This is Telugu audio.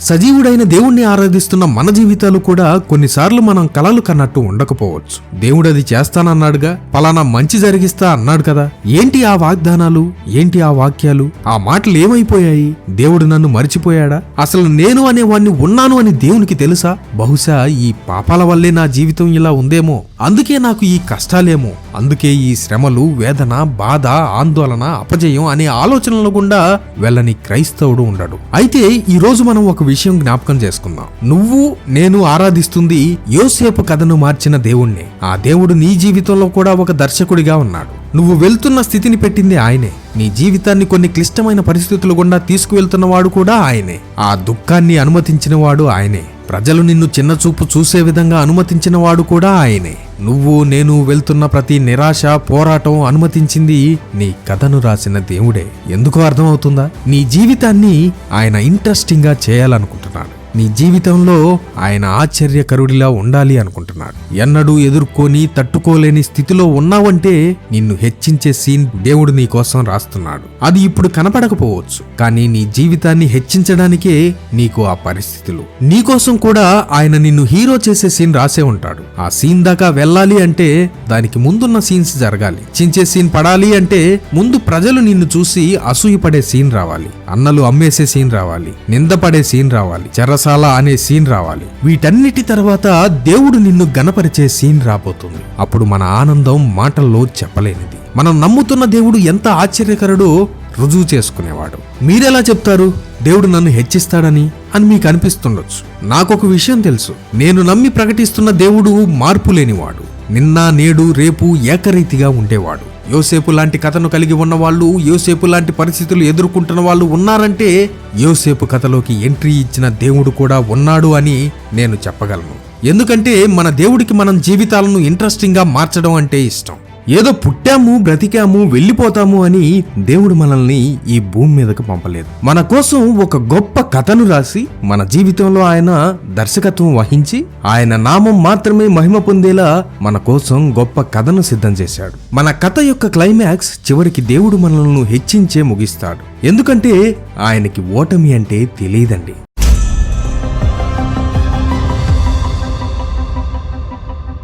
సజీవుడైన దేవుణ్ణి ఆరాధిస్తున్న మన జీవితాలు కూడా కొన్నిసార్లు మనం కలలు కన్నట్టు ఉండకపోవచ్చు. దేవుడు అది చేస్తానన్నాడుగా పలానా మంచి జరిగిస్తా అన్నాడు కదా. ఏంటి ఆ వాగ్దానాలు? ఏంటి ఆ వాక్యాలు? ఆ మాటలు ఏమైపోయాయి? దేవుడు నన్ను మరిచిపోయాడా? అసలు నేను అనేవాణ్ణి ఉన్నాను అని దేవునికి తెలుసా? బహుశా ఈ పాపాల వల్లే నా జీవితం ఇలా ఉందేమో. అందుకే నాకు ఈ కష్టాలేమో. అందుకే ఈ శ్రమలు వేదన బాధ ఆందోళన అపజయం అనే ఆలోచనల గుండా వెళ్ళని క్రైస్తవుడు ఉండడు. అయితే ఈ రోజు మనం ఒక విషయం జ్ఞాపకం చేసుకుందాం. నువ్వు నేను ఆరాధిస్తుంది యోసేపు కథను మార్చిన దేవుణ్ణి. ఆ దేవుడు నీ జీవితంలో కూడా ఒక దర్శకుడిగా ఉన్నాడు. నువ్వు వెళ్తున్న స్థితిని పెట్టింది ఆయనే. నీ జీవితాన్ని కొన్ని క్లిష్టమైన పరిస్థితులు గుండా తీసుకువెళ్తున్నవాడు కూడా ఆయనే. ఆ దుఃఖాన్ని అనుమతించినవాడు ఆయనే. ప్రజలు నిన్ను చిన్నచూపు చూసే విధంగా అనుమతించినవాడు కూడా ఆయనే. నువ్వు నేను వెళ్తున్న ప్రతి నిరాశ పోరాటం అనుమతించింది నీ కథను రాసిన దేవుడే. ఎందుకు అర్థమవుతుందా? నీ జీవితాన్ని ఆయన ఇంట్రెస్టింగ్గా చేయాలనుకుంటున్నాడు. నీ జీవితంలో ఆయన ఆశ్చర్యకరుడిలా ఉండాలి అనుకుంటున్నాడు. ఎన్నడూ ఎదుర్కొని తట్టుకోలేని స్థితిలో ఉన్నావంటే నిన్ను హెచ్చించే సీన్ దేవుడు నీ కోసం రాస్తున్నాడు. అది ఇప్పుడు కనపడకపోవచ్చు కానీ నీ జీవితాన్ని హెచ్చించడానికే నీకు ఆ పరిస్థితులు. నీకోసం కూడా ఆయన నిన్ను హీరో చేసే సీన్ రాసే ఉంటాడు. ఆ సీన్ దాకా వెళ్ళాలి అంటే దానికి ముందున్న సీన్స్ జరగాలి. చించే సీన్ పడాలి అంటే ముందు ప్రజలు నిన్ను చూసి అసూయపడే సీన్ రావాలి. అన్నలు అమ్మేసే సీన్ రావాలి. నిందపడే సీన్ రావాలి. పాఠశాల అనే సీన్ రావాలి. వీటన్నిటి తర్వాత దేవుడు నిన్ను గణపరిచే సీన్ రాబోతుంది. అప్పుడు మన ఆనందం మాటల్లో చెప్పలేనిది. మనం నమ్ముతున్న దేవుడు ఎంత ఆశ్చర్యకరుడో రుజువు చేసుకునేవాడు. మీరెలా చెప్తారు? దేవుడు నన్ను హెచ్చిస్తాడని అని మీకు అనిపిస్తుండొచ్చు. నాకొక విషయం తెలుసు. నేను నమ్మి ప్రకటిస్తున్న దేవుడు మార్పు లేనివాడు. నిన్న నేడు రేపు ఏకరీతిగా ఉండేవాడు. యోసేపు లాంటి కథను కలిగి ఉన్న వాళ్ళు యోసేపు లాంటి పరిస్థితులు ఎదుర్కొంటున్న వాళ్ళు ఉన్నారంటే యోసేపు కథలోకి ఎంట్రీ ఇచ్చిన దేవుడు కూడా ఉన్నాడు అని నేను చెప్పగలను. ఎందుకంటే మన దేవుడికి మనం జీవితాలను ఇంట్రెస్టింగ్గా మార్చడం అంటే ఇష్టం. ఏదో పుట్టాము బ్రతికాము వెళ్ళిపోతాము అని దేవుడు మనల్ని ఈ భూమి మీదకు పంపలేదు. మన కోసం ఒక గొప్ప కథను రాసి మన జీవితంలో ఆయన దర్శకత్వం వహించి ఆయన నామం మాత్రమే మహిమ పొందేలా మన కోసం గొప్ప కథను సిద్ధం చేశాడు. మన కథ యొక్క క్లైమాక్స్ చివరికి దేవుడు మనల్ని హెచ్చించే ముగిస్తాడు. ఎందుకంటే ఆయనకి ఓటమి అంటే తెలియదండి.